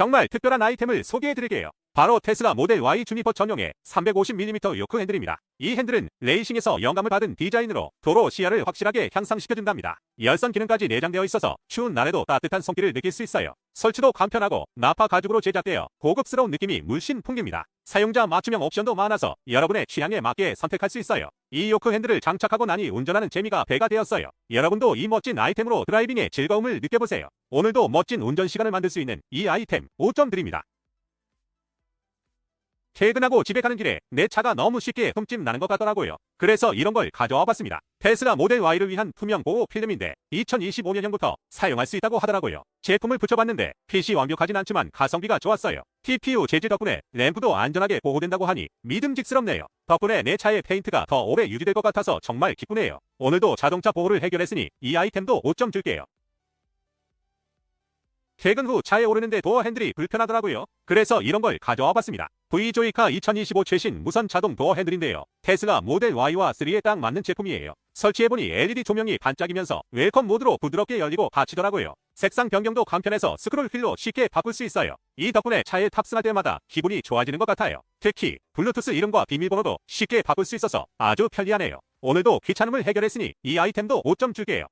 정말 특별한 아이템을 소개해드릴게요. 바로 테슬라 모델 Y 주니퍼 전용의 350mm 요크 핸들입니다. 이 핸들은 레이싱에서 영감을 받은 디자인으로 도로 시야를 확실하게 향상시켜준답니다. 열선 기능까지 내장되어 있어서 추운 날에도 따뜻한 손길을 느낄 수 있어요. 설치도 간편하고 나파 가죽으로 제작되어 고급스러운 느낌이 물씬 풍깁니다. 사용자 맞춤형 옵션도 많아서 여러분의 취향에 맞게 선택할 수 있어요. 이 요크 핸들을 장착하고 나니 운전하는 재미가 배가 되었어요. 여러분도 이 멋진 아이템으로 드라이빙의 즐거움을 느껴보세요. 오늘도 멋진 운전 시간을 만들 수 있는 이 아이템 5점 드립니다. 퇴근하고 집에 가는 길에 내 차가 너무 쉽게 흠집 나는 것 같더라고요. 그래서 이런 걸 가져와 봤습니다. 테슬라 모델 Y를 위한 투명 보호 필름인데 2025년형부터 사용할 수 있다고 하더라고요. 제품을 붙여봤는데 핏이 완벽하진 않지만 가성비가 좋았어요. TPU 재질 덕분에 램프도 안전하게 보호된다고 하니 믿음직스럽네요. 덕분에 내 차의 페인트가 더 오래 유지될 것 같아서 정말 기쁘네요. 오늘도 자동차 보호를 해결했으니 이 아이템도 5점 줄게요. 퇴근 후 차에 오르는데 도어 핸들이 불편하더라고요. 그래서 이런 걸 가져와 봤습니다. V조이카 2025 최신 무선 자동 도어 핸들인데요. 테슬라 모델 Y와 3에 딱 맞는 제품이에요. 설치해보니 LED 조명이 반짝이면서 웰컴 모드로 부드럽게 열리고 닫히더라고요. 색상 변경도 간편해서 스크롤 휠로 쉽게 바꿀 수 있어요. 이 덕분에 차에 탑승할 때마다 기분이 좋아지는 것 같아요. 특히 블루투스 이름과 비밀번호도 쉽게 바꿀 수 있어서 아주 편리하네요. 오늘도 귀찮음을 해결했으니 이 아이템도 5점 줄게요.